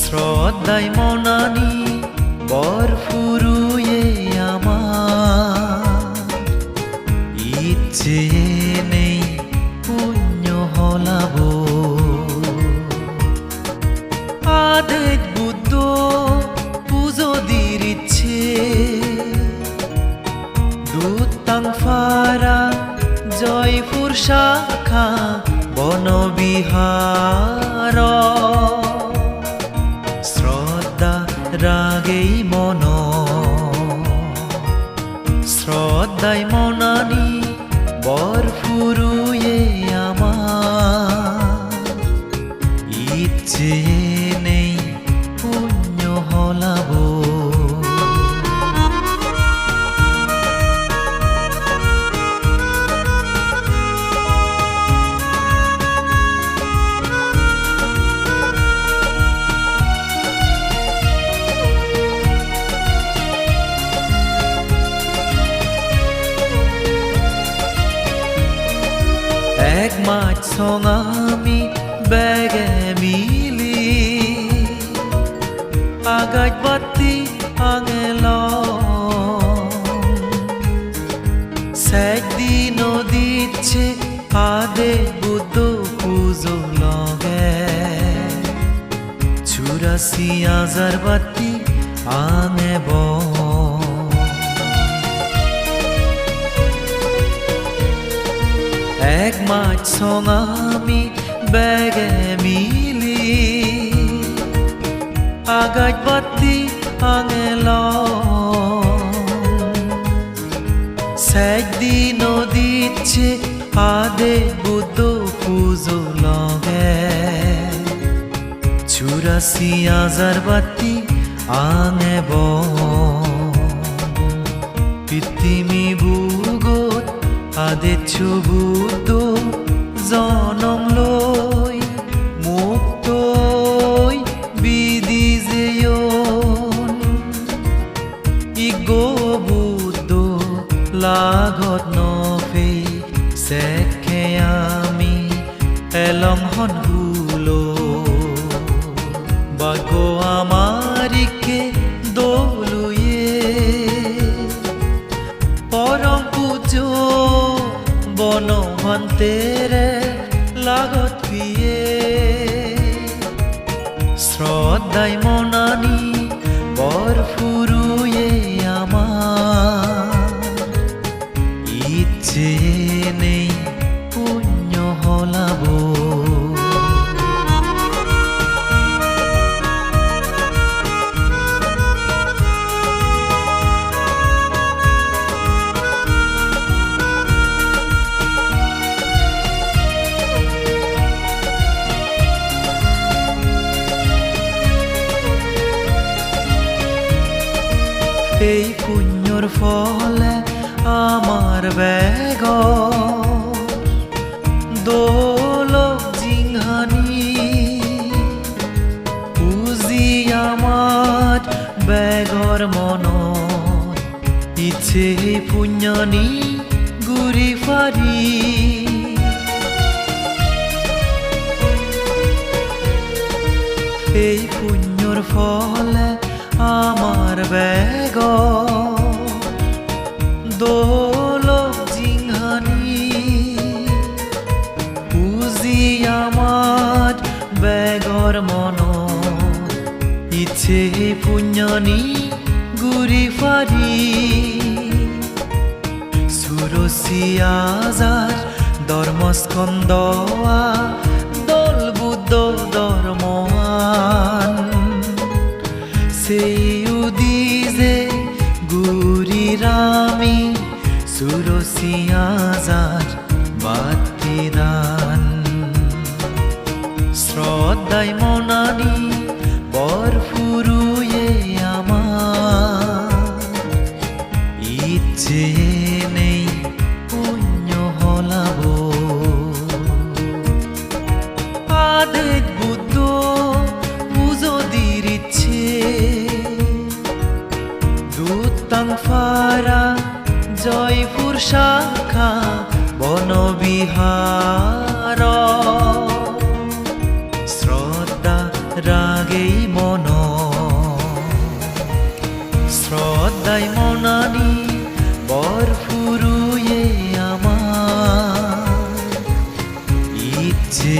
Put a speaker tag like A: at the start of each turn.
A: শ্রদ্ধায় মনানি বর ফুরুয়ে আমার। ইচ্ছে নেই পুণ্য হলাব। আদেক বুদ্ধ পুজো দিরিচ্ছে দুতাং ফারা জয়পুর শাখা বনবিহার। রাগেই মন। শ্রদ্ধায় মনানি বর ফুরুয়ে আমার। ইচ্ছে মাছ আমি বেগে মিলি। আগাজ বাতি আঙেল। সেদি নদীচ্ছে আদে বুদ্ধ পুজো লগে। চুরাশি হাজার বাতি আঙে এক মাছ সং আমি বেগে মিলি। আগাজ বাতি আঙেল সেদি নদীচ্ছে আদে বুদ্ধ পুজো লগে। চুরাশি হাজার বাতি আঙে ব পৃথিবী বুগত আদে চুবুত জনম লৈ মুক্ত বিধি যেয়ন। ইগো বুদ্ধ লাগত নফে সেখে আমি এলং হন হুলো বাগো আমারিকে দোলুয়ে, পরম পুজো বনভন্তেরে লাগত পিয়ে শ্রদ্ধায় মনানি বর ফুরুয়ে আমার। ইচ্ছে নেই এই পুণ্যর ফলে আমার বেগ দোলক জিংহানি পুজি আমার বেগর মন। ইচ্ছে পুণ্যনি গুৰি ফাৰি এই পুণ্যর ফলে আমার বেগ দোলক জিংহানি পুজি আমার বেগর মন। ইচ্ছে পুণ্যনি গুৰি ফাৰি সুরসিয়াজার ধর্মস্কন্দা দল বুদ্ধ সেই উদিজে গুরি রামি সুরসিয়াজার বাতিদান শ্রদ্ধায় মনানি তারা জয়পুর শাখা বনবিহার। শ্রদ্ধা রাগেই মন। শ্রদ্ধায় মনানি বরফুরুয়ে আমার। ইচ্ছে